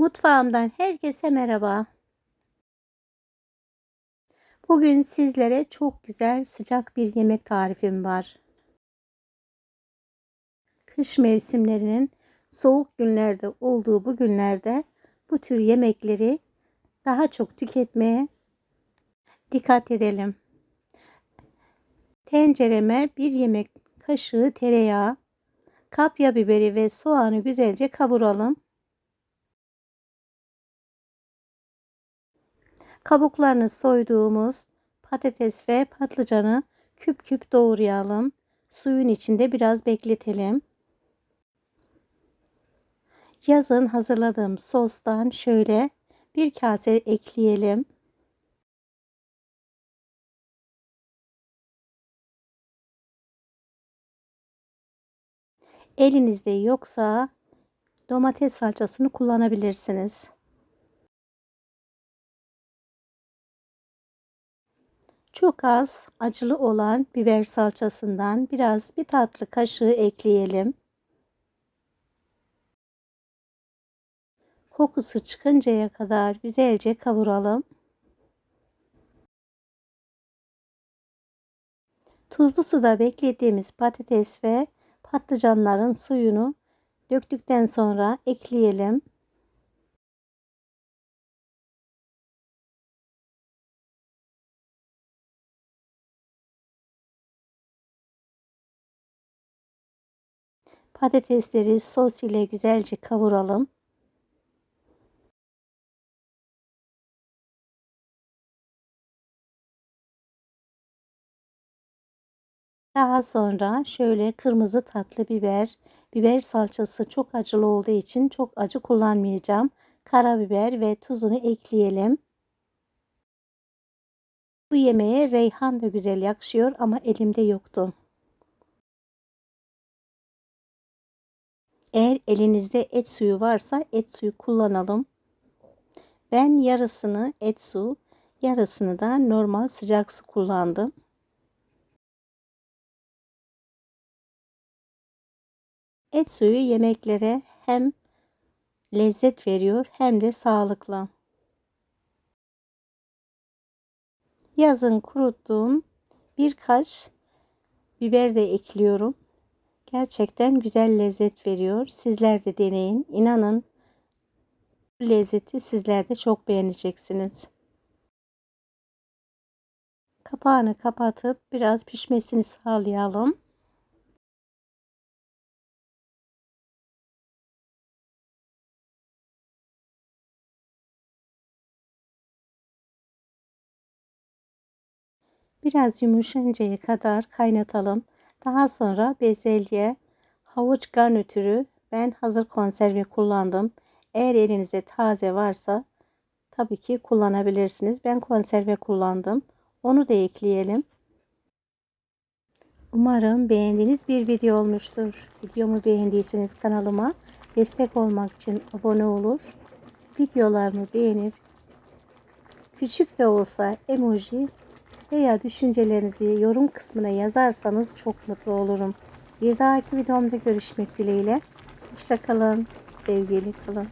Mutfağımdan herkese merhaba. Bugün sizlere çok güzel sıcak bir yemek tarifim var. Kış mevsimlerinin soğuk günlerde olduğu bu günlerde bu tür yemekleri daha çok tüketmeye dikkat edelim. Tencereme bir yemek kaşığı tereyağı, kapya biberi ve soğanı güzelce kavuralım. Kabuklarını soyduğumuz patates ve patlıcanı küp küp doğrayalım. Suyun içinde biraz bekletelim. Yazın hazırladığım sostan şöyle bir kase ekleyelim. Elinizde yoksa domates salçasını kullanabilirsiniz. Çok az acılı olan biber salçasından biraz bir tatlı kaşığı ekleyelim. Kokusu çıkıncaya kadar güzelce kavuralım. Tuzlu suda beklediğimiz patates ve patlıcanların suyunu döktükten sonra ekleyelim. Patatesleri sos ile güzelce kavuralım. Daha sonra şöyle kırmızı tatlı biber, biber salçası çok acılı olduğu için çok acı kullanmayacağım. Karabiber ve tuzunu ekleyelim. Bu yemeğe reyhan da güzel yakışıyor ama elimde yoktu. Eğer elinizde et suyu varsa et suyu kullanalım. Ben yarısını et su, yarısını da normal sıcak su kullandım. Et suyu yemeklere hem lezzet veriyor hem de sağlıklı. Yazın kuruttuğum birkaç biber de ekliyorum. Gerçekten güzel lezzet veriyor. Sizler de deneyin. İnanın bu lezzeti sizler de çok beğeneceksiniz. Kapağını kapatıp biraz pişmesini sağlayalım. Biraz yumuşayıncaya kadar kaynatalım. Daha sonra bezelye, havuç garnitürü ben hazır konserve kullandım. Eğer elinizde taze varsa tabii ki kullanabilirsiniz. Ben konserve kullandım. Onu da ekleyelim. Umarım beğendiğiniz bir video olmuştur. Videomu beğendiyseniz kanalıma destek olmak için abone olur. Videolarımı beğenir. Küçük de olsa emoji veya düşüncelerinizi yorum kısmına yazarsanız çok mutlu olurum. Bir dahaki videomda görüşmek dileğiyle. Hoşçakalın. Sevgili kalın.